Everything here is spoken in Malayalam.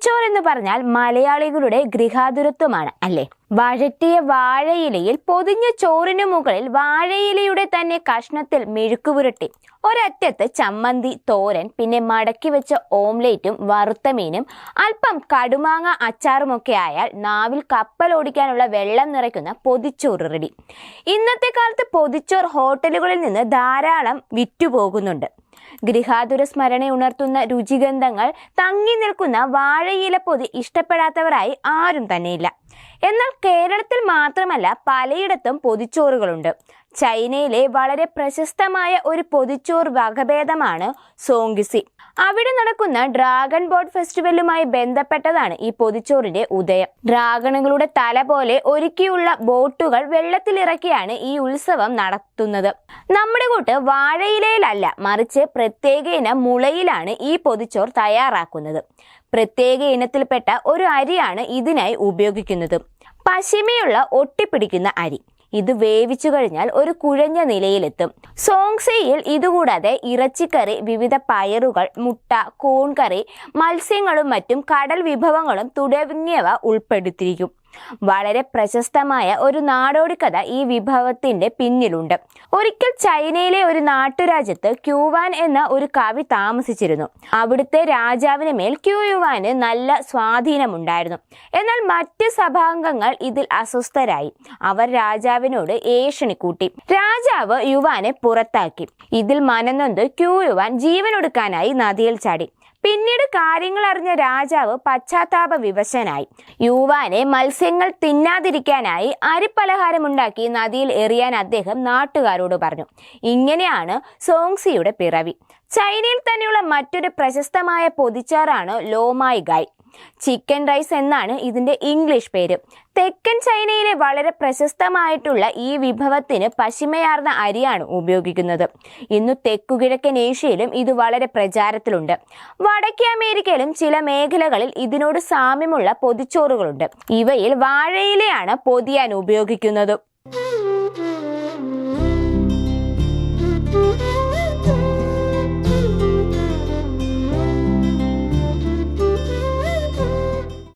പൊതിച്ചോറ് എന്ന് പറഞ്ഞാൽ മലയാളികളുടെ ഗൃഹാതുരത്വമാണ് അല്ലേ? വഴറ്റിയ വാഴയിലയിൽ പൊതിഞ്ഞ ചോറിനു മുകളിൽ വാഴയിലയുടെ തന്നെ കഷ്ണത്തിൽ മെഴുക്ക് പുരട്ടി ഒരറ്റത്ത് ചമ്മന്തി തോരൻ പിന്നെ മടക്കി വെച്ച ഓംലേറ്റും വറുത്ത മീനും അല്പം കടുമാങ്ങ അച്ചാറുമൊക്കെ ആയാൽ നാവിൽ കപ്പൽ ഓടിക്കാനുള്ള വെള്ളം നിറയ്ക്കുന്ന പൊതിച്ചോറ് റെഡി. ഇന്നത്തെ കാലത്ത് പൊതിച്ചോർ ഹോട്ടലുകളിൽ നിന്ന് ധാരാളം വിറ്റുപോകുന്നുണ്ട്. ഗൃഹാതുര സ്മരണ ഉണർത്തുന്ന രുചിഗന്ധങ്ങൾ തങ്ങി നിൽക്കുന്ന വാഴയില പൊതി ഇഷ്ടപ്പെടാത്തവരായി ആരും തന്നെയില്ല. എന്നാൽ കേരളത്തിൽ മാത്രമല്ല പലയിടത്തും പൊതിച്ചോറുകളുണ്ട്. ചൈനയിലെ വളരെ പ്രശസ്തമായ ഒരു പൊതിച്ചോർ വകഭേദമാണ് സോങ്കിസി. അവിടെ നടക്കുന്ന ഡ്രാഗൺ ബോട്ട് ഫെസ്റ്റിവലുമായി ബന്ധപ്പെട്ടതാണ് ഈ പൊതിച്ചോറിന്റെ ഉദയം. ഡ്രാഗണുകളുടെ തല പോലെ ഒരുക്കിയുള്ള ബോട്ടുകൾ വെള്ളത്തിലിറക്കിയാണ് ഈ ഉത്സവം നടത്തുന്നത്. നമ്മുടെ കൂട്ട് വാഴയിലയിലല്ല മറിച്ച് പ്രത്യേക ഇനം മുളയിലാണ് ഈ പൊതിച്ചോർ തയ്യാറാക്കുന്നത്. പ്രത്യേക ഇനത്തിൽപ്പെട്ട ഒരു അരിയാണ് ഇതിനായി ഉപയോഗിക്കുന്നത്. പശിമയുള്ള ഒട്ടിപ്പിടിക്കുന്ന അരി. ഇത് വേവിച്ചു കഴിഞ്ഞാൽ ഒരു കുഴഞ്ഞ നിലയിലെത്തും. സോങ്സയിൽ ഇതുകൂടാതെ ഇറച്ചിക്കറി വിവിധ പയറുകൾ മുട്ട കോൺകറി മത്സ്യങ്ങളും മറ്റും കടൽ വിഭവങ്ങളും തുടങ്ങിയവ ഉൾപ്പെടുത്തിയിരിക്കും. വളരെ പ്രശസ്തമായ ഒരു നാടോടി കഥ ഈ വിഭവത്തിന്റെ പിന്നിലുണ്ട്. ഒരിക്കൽ ചൈനയിലെ ഒരു നാട്ടുരാജ്യത്ത് ക്യൂവാൻ എന്ന ഒരു കവി താമസിച്ചിരുന്നു. അവിടുത്തെ രാജാവിന് മേൽ ക്യൂയുവാന് നല്ല സ്വാധീനമുണ്ടായിരുന്നു. എന്നാൽ മറ്റ് സഭാംഗങ്ങൾ ഇതിൽ അസ്വസ്ഥരായി. അവർ രാജാവിനോട് ഏഷണി കൂട്ടി. രാജാവ് യുവാനെ പുറത്താക്കി. ഇതിൽ മനനൊന്ത് ക്യൂയുവാൻ ജീവനൊടുക്കാനായി നദിയിൽ ചാടി. പിന്നീട് കാര്യങ്ങൾ അറിഞ്ഞ രാജാവ് പശ്ചാത്താപ വിവശനായി. യുവാനെ മത്സ്യങ്ങൾ തിന്നാതിരിക്കാനായി അരിപ്പലഹാരമുണ്ടാക്കി നദിയിൽ എറിയാൻ അദ്ദേഹം നാട്ടുകാരോട് പറഞ്ഞു. ഇങ്ങനെയാണ് സോങ്സിയുടെ പിറവി. ചൈനയിൽ തന്നെയുള്ള മറ്റൊരു പ്രശസ്തമായ പൊതിച്ചാറാണ് ലോമായി ഗായ്. ചിക്കൻ റൈസ് എന്നാണ് ഇതിന്റെ ഇംഗ്ലീഷ് പേര്. തെക്കൻ ചൈനയിലെ വളരെ പ്രശസ്തമായിട്ടുള്ള ഈ വിഭവത്തിന് പശിമയാർന്ന അരിയാണ് ഉപയോഗിക്കുന്നത്. ഇന്ന് തെക്കുകിഴക്കൻ ഏഷ്യയിലും ഇത് വളരെ പ്രചാരത്തിലുണ്ട്. വടക്കേ അമേരിക്കയിലും ചില മേഖലകളിൽ ഇതിനോട് സാമ്യമുള്ള പൊതിച്ചോറുകളുണ്ട്. ഇവയിൽ വാഴയിലയാണ് പൊതിയാൻ ഉപയോഗിക്കുന്നത്.